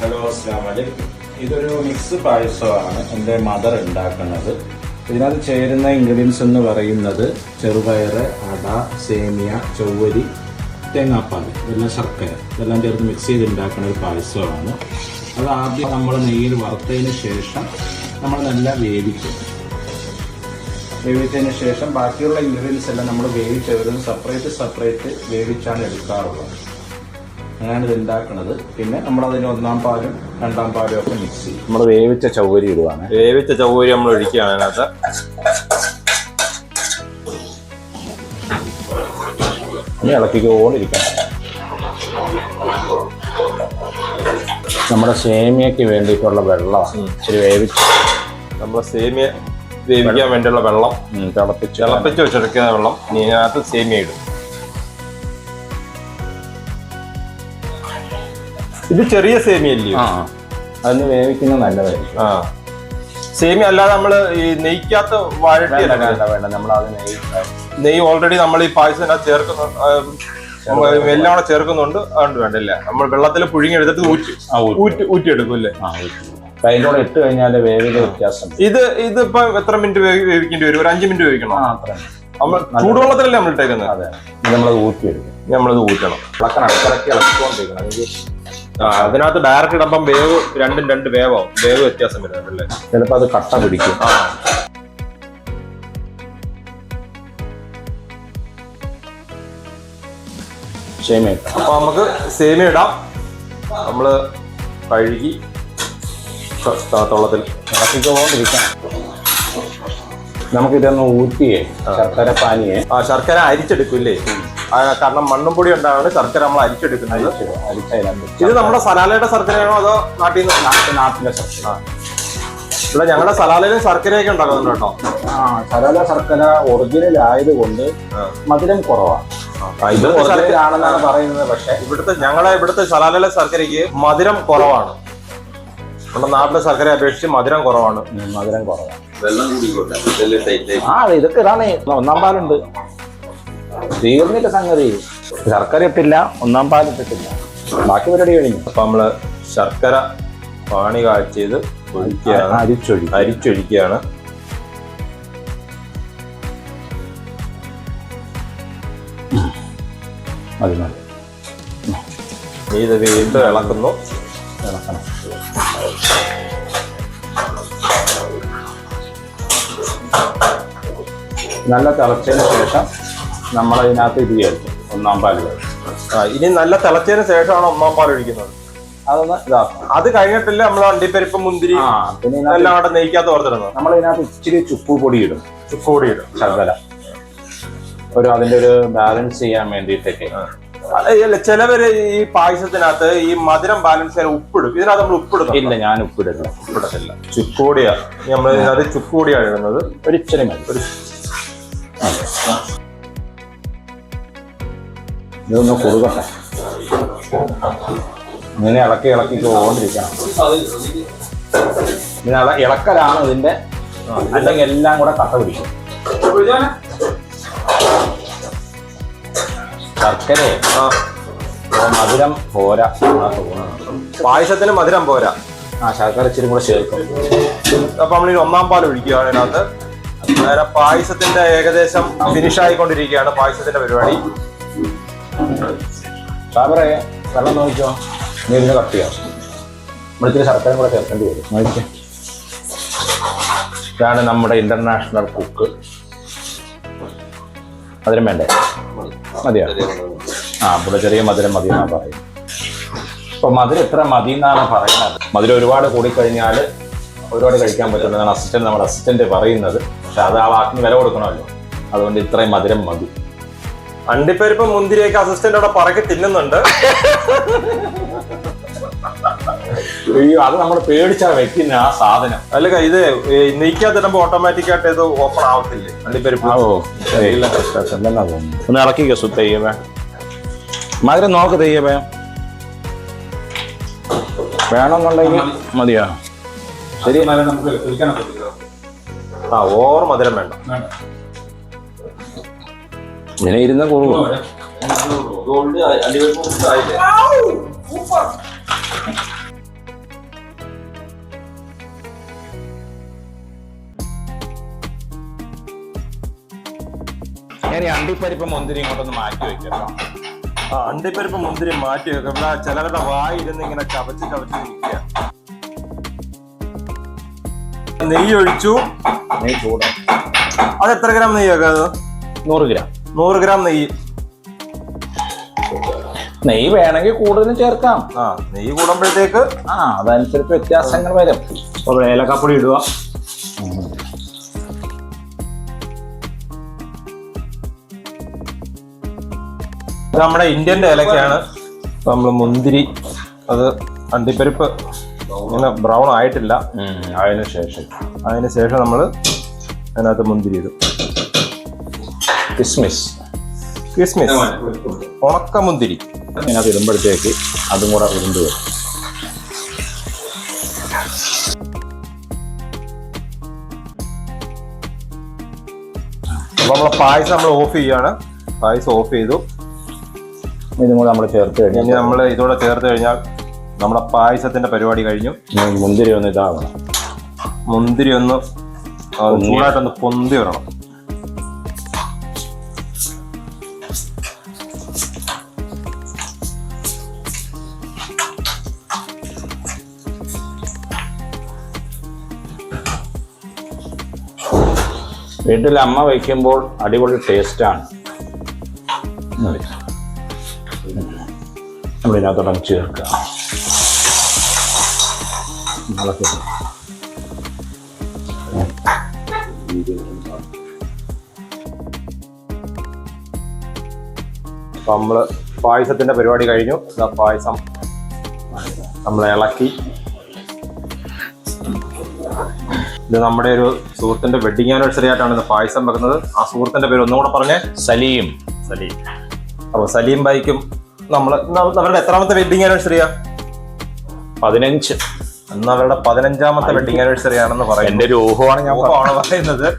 Hello അസ്ലാം വലൈക്കും ഇതൊരു മിക്സ് പായസമാണ് എന്റെ മദർ ഉണ്ടാക്കുന്നത്. ഇതിനകത്ത് ചേരുന്ന ഇൻഗ്രീഡിയൻസ് എന്ന് പറയുന്നത് ചെറുപയർ അട സേമിയ ചൊവ്വരി തേങ്ങാപ്പാൽ ഇതെല്ലാം ശർക്കര. ഇതെല്ലാം ചേർത്ത് മിക്സ് ചെയ്ത് ഉണ്ടാക്കുന്ന ഒരു പായസമാണ്. അത് ആദ്യം നമ്മൾ നെയ്യിൽ വറുത്തതിന് ശേഷം നമ്മൾ നല്ല വേവിക്കും. വേവിച്ചതിന് ശേഷം ബാക്കിയുള്ള ഇൻഗ്രീഡിയൻസ് എല്ലാം നമ്മൾ വേവിച്ചവരും സെപ്പറേറ്റ് സെപ്പറേറ്റ് വേവിച്ചാണ് എടുക്കാറുള്ളത്. അങ്ങനെയാണ് ഇത് ഉണ്ടാക്കുന്നത്. പിന്നെ നമ്മൾ അതിന് ഒന്നാം പാലും രണ്ടാം പാലും ഒക്കെ മിക്സ് ചെയ്യും. നമ്മൾ വേവിച്ച ചൗവരി ഇടുവാണ്. വേവിച്ച ചൗരി നമ്മൾ ഒഴിക്കുകയാണ് അതിനകത്ത്. ഇനി ഇളക്കിക്കൊണ്ടിരിക്കണം നമ്മുടെ സേമിയക്ക് വേണ്ടിയിട്ടുള്ള വെള്ളമാണ് ഇച്ചിരി വേവിച്ച് നമ്മുടെ സേമിയ വേവിക്കാൻ വേണ്ടിയുള്ള വെള്ളം. തിളപ്പിച്ച് തിളപ്പിച്ച് വെച്ചെടുക്കുന്ന വെള്ളം. ഇനി അതിനകത്ത് സേമിയ ഇടും. ഇത് ചെറിയ സേമിയ അല്ലയോ ആ. അതിന് വേവിക്കുന്നത് നല്ലതായിരിക്കും. ആ. സേമിയ അല്ലാതെ നമ്മൾ ഈ നെയ്ക്കാത്ത വേണ്ട വഴറ്റിയല്ല വേണ്ട വേണ്ട. നമ്മൾ അത് നെയ്യ് നെയ്യ് ഓൾറെഡി നമ്മൾ ഈ പായസം ചേർക്കുന്ന ആ, എല്ലാം കൂടെ ചേർക്കുന്നുണ്ട്. അതുകൊണ്ട് വേണ്ടല്ലേ? നമ്മൾ വെള്ളത്തിൽ പുഴുങ്ങിയെടുത്തിട്ട് ഊറ്റി. ആ ഊറ്റി. ഊറ്റി ഊറ്റിയെടുക്കും അല്ലേ? ആ ഊറ്റി. കൂടെ ഇട്ട് കഴിഞ്ഞാൽ വേവിന്റെ വ്യത്യാസം. ഇത് ഇതിപ്പോ എത്ര മിനിറ്റ് വേവിക്കേണ്ടി വരും? ഒരു അഞ്ച് മിനിറ്റ് വേവിക്കണം? ആ അത്ര. നമ്മൾ ചൂടുവെള്ളത്തിലല്ലേ നമ്മൾ ഇട്ടേക്കുന്നത്? അതെ. ഇനി നമ്മളത് ഊറ്റിയെടുക്കും. നമ്മളത് ഊറ്റണം. ഇളക്കണം ഇളക്കി ഇളക്കിക്കൊണ്ടിരിക്കണം. എനിക്ക് അതിനകത്ത് ഡയറക്റ്റ് ഇടുമ്പം വേവ് രണ്ടും രണ്ട് വേവാവും. വേവ് വ്യത്യാസം വരുന്നുണ്ടല്ലേ ചിലപ്പോൾ അത് കട്ട പിടിക്കും. ആ. സേമിയ അപ്പൊ നമുക്ക് സേമിയ ഇടാം. നമ്മൾ കഴുകി തോളത്തിൽ ഇളക്കിക്കൊണ്ടിരിക്കണം നമുക്കിതൊന്ന് ഊറ്റിയേ ശർക്കര പാനിയെ. ആ ശർക്കര അരിച്ചെടുക്കൂല്ലേ? കാരണം മണ്ണും പൊടി ഉണ്ടാണ് ശർക്കര നമ്മൾ അരിച്ചെടുക്കുന്നത്. ഇത് നമ്മുടെ സലാലയുടെ ശർക്കരയാണോ അതോ നാട്ടിൽ നിന്ന്? നാട്ടിലെ ശർക്കര. ഇവിടെ ഞങ്ങളുടെ സലാലയിലും ശർക്കരയൊക്കെ ഉണ്ടാക്കുന്നുണ്ട് കേട്ടോ. ആ സലാല ശർക്കര ഒറിജിനൽ ആയതുകൊണ്ട്. മധുരം കുറവാണ് ഇത് ശർക്കര ആണെന്നാണ് പറയുന്നത് പക്ഷെ ഇവിടുത്തെ ഞങ്ങളെ ഇവിടുത്തെ സലാലയിലെ ശർക്കരയ്ക്ക് മധുരം കുറവാണ്. നമ്മുടെ നാട്ടിലെ ശർക്കരയെ അപേക്ഷിച്ച് മധുരം കുറവാണ്. മധുരം കുറവാണ് വെള്ളം ആ ഇതൊക്കെ ഇതാണ്. ഒന്നാം പാലുണ്ട്. തീർന്നില്ല സംഗതി. ശർക്കര ഇട്ടില്ല ഒന്നാം പാൽ ഇട്ടിട്ടില്ല. ബാക്കി പരിപാടി കഴിഞ്ഞു. അപ്പൊ നമ്മൾ ശർക്കര പാണി കാഴ്ചയത് ഒഴിക്കുകയാണ്. അരിച്ചൊഴി അരിച്ചൊഴിക്കുകയാണ്. മതി മതി. ഇനി ഇത് വീണ്ടും ഇളക്കുന്നു. ഇളക്കണം. നല്ല തിളച്ചതിന് ശേഷം നമ്മൾ അതിനകത്ത് ഇത് ചേർക്കും ഒന്നാം പാൽ ആ, ഇനി നല്ല തിളച്ചതിന് ശേഷമാണ് ഒന്നാം പാൽ ഒഴിക്കുന്നത്. അതൊന്ന് ഇതാക്കണം. അത് കഴിഞ്ഞിട്ടില്ല നമ്മൾ അണ്ടിപ്പരിപ്പ് മുന്തിരി ആ പിന്നെ ഇതിനകത്ത് എല്ലാം അവിടെ നെയ്ക്കകത്ത് ഓർത്തിടുന്നത് നമ്മൾ ഇതിനകത്ത് ഇച്ചിരി ചുപ്പ് പൊടി ഇടും ചുപ്പ് പൊടി ഇടും ശകല. ഒരു അതിന്റെ ഒരു ബാലൻസ് ചെയ്യാൻ വേണ്ടിയിട്ടൊക്കെ. അല്ല ചിലവര് ഈ പായസത്തിനകത്ത് ഈ മധുരം ബാലൻസ് ചെയ്യാൻ ഉപ്പിടും. ഇതിനകത്ത് നമ്മൾ ഉപ്പിടുന്നു ഇല്ല ഞാൻ ഉപ്പിടില്ല ഉപ്പിടത്തില്ല. ചുക്കൂടിയാ നമ്മൾ ഇതിനകത്ത് ചുക്കോടിയാണ് ഇടുന്നത്. ഒരു ഇച്ചിരി മതി. ഒരു ഇതൊന്ന് കൊടുക്കട്ടെ ഇങ്ങനെ ഇളക്കി ഇളക്കി പോകൊണ്ടിരിക്കണം ഇള- ഇളക്കലാണ് ഇതിന്റെ അല്ലെങ്കിൽ എല്ലാം കൂടെ കട്ട പിടിക്കും. ശർക്കര മധുരം പോരാ പായസത്തിന് മധുരം പോരാ. ആ ശർക്കര ഇച്ചിരി കൂടെ ചേർക്കും. അപ്പൊ നമ്മൾ ഈ ഒന്നാം പാൽ ഒഴിക്കുകയാണ് ഇതിനകത്ത്. പായസത്തിന്റെ ഏകദേശം ഫിനിഷ് ആയിക്കൊണ്ടിരിക്കുകയാണ് പായസത്തിന്റെ പരിപാടി. സാബറെ വെള്ളം നോക്കിക്കോ. നീരിന് കട്ട് ചെയ്യാം. നമ്മൾ ഇച്ചിരി ശർക്കര കൂടെ ചേർക്കേണ്ടി വരും. ഇതാണ് നമ്മുടെ ഇന്റർനാഷണൽ കുക്ക് മധുരം വേണ്ടേ? മതിയോ? ആ ഇവിടെ ചെറിയ മധുരം മതി എന്നാണ് പറയുന്നത്. ഇപ്പൊ മധുരം എത്ര മതി എന്നാണ് പറയുന്നത്. മധുരം ഒരുപാട് കൂടിക്കഴിഞ്ഞാൽ ഒരുപാട് കഴിക്കാൻ പറ്റുന്നതാണ് അസിസ്റ്റന്റ് നമ്മുടെ അസിസ്റ്റന്റ് പറയുന്നത്. പക്ഷെ അത് ആ വാക്കിന് വില കൊടുക്കണമല്ലോ. അതുകൊണ്ട് ഇത്രയും മധുരം മതി. അണ്ടിപ്പരിപ്പ് മുന്തിരിയൊക്കെ അസിസ്റ്റന്റ് അവിടെ പറക്കി തിന്നുന്നുണ്ട്. അയ്യോ അത് നമ്മൾ പേടിച്ചാ വെക്കുന്ന ആ സാധനം. അല്ല ഇത് ഈ നെയ്ക്കകത്തിടുമ്പോ ഓട്ടോമാറ്റിക് ആയിട്ട് ഇത് ഓപ്പൺ ആവത്തില്ലേ? അണ്ടിപ്പരിപ്പ് ആവോ? ഒന്ന് ഇളക്കിക്കോ സു തെയ്യമേ മധുരം നോക്ക് തെയ്യമേ വേണമെന്നുണ്ടെങ്കിൽ മതിയോ? ശരി. നമുക്ക് ആ ഓവർ മധുരം വേണ്ട. ഇങ്ങനെ ഇരുന്ന കുറവ് ഞാൻ ഈ അണ്ടിപ്പരിപ്പ് മുന്തിരി ഇങ്ങോട്ടൊന്ന് മാറ്റി വെക്കാം ആ അണ്ടിപ്പരിപ്പ് മുന്തിരി മാറ്റി വെക്കാം. ചിലരുടെ ചിലവരുടെ വായിരുന്ന് ഇങ്ങനെ ചവച്ച് ചവച്ച് നിൽക്കുക നെയ്യ് ഒഴിച്ചു നെയ്യ് ചൂടാ. അത് എത്ര ഗ്രാം നെയ്യൊക്കെ അത്? നൂറ് ഗ്രാം. നൂറ് ഗ്രാം നെയ്യ്. നെയ്യ് വേണമെങ്കിൽ കൂടുതലും ചേർക്കാം. ആ നെയ്യ് കൂടുമ്പോഴത്തേക്ക് ആ അതനുസരിച്ച് വ്യത്യാസങ്ങൾ വരും. അപ്പോൾ ഏലക്കാപ്പൊടി ഇടുക. നമ്മുടെ ഇന്ത്യന്റെ ഏലക്കയാണ്. നമ്മൾ മുന്തിരി അത് അണ്ടിപ്പരിപ്പ് ഇങ്ങനെ ബ്രൗൺ ആയിട്ടില്ല. അതിന് ശേഷം അതിന് ശേഷം നമ്മൾ അതിനകത്ത് മുന്തിരി ഇടും. കിസ്മിസ് ക്രിസ്മസ്. ഉണക്കമുന്തിരി. മുന്തിരി വരുമ്പോഴത്തേക്ക് ഇടുമ്പോഴത്തേക്ക് അതും കൂടെ ഉരുണ്ട് വരും. അപ്പൊ നമ്മളെ പായസം നമ്മൾ ഓഫ് ചെയ്യാണ്. പായസം ഓഫ് ചെയ്തു. ഇതും കൂടെ നമ്മൾ ചേർത്ത് ഇനി കഴിഞ്ഞാൽ നമ്മൾ ഇതോടെ ചേർത്ത് കഴിഞ്ഞാൽ നമ്മുടെ പായസത്തിന്റെ പരിപാടി കഴിഞ്ഞു. മുന്തിരി ഒന്ന് ഇതാവണം. മുന്തിരി ഒന്ന് ചൂടായിട്ടൊന്ന് പൊന്തി വരണം. വീട്ടിൽ അമ്മ വയ്ക്കുമ്പോൾ അടിപൊളി ടേസ്റ്റാണ്. നമ്മളിതിനകത്തോടം ചേർക്കുക. ഇളക്കി. അപ്പൊ നമ്മൾ പായസത്തിന്റെ പരിപാടി കഴിഞ്ഞു. പായസം. നമ്മൾ ഇളക്കി. ഇത് നമ്മുടെ ഒരു സുഹൃത്തിന്റെ വെഡിങ് ആനിവേഴ്സറി ആയിട്ടാണ് ഇത് പായസം വെക്കുന്നത്. ആ സുഹൃത്തിന്റെ പേര് ഒന്നുകൂടെ പറഞ്ഞേ. സലീം. സലീം. അപ്പൊ സലീം ബൈക്കും നമ്മൾ അവരുടെ എത്രാമത്തെ വെഡിങ് ആനിവേഴ്സറിയാ പതിനഞ്ച്. അന്ന് അവരുടെ പതിനഞ്ചാമത്തെ വെഡിങ് ആനിവേഴ്സറി ആണെന്ന് പറയുന്നത് എന്റെ ഒരു ഊഹമാണ് ഞാൻ ഊഹമാണ് പറയുന്നത്.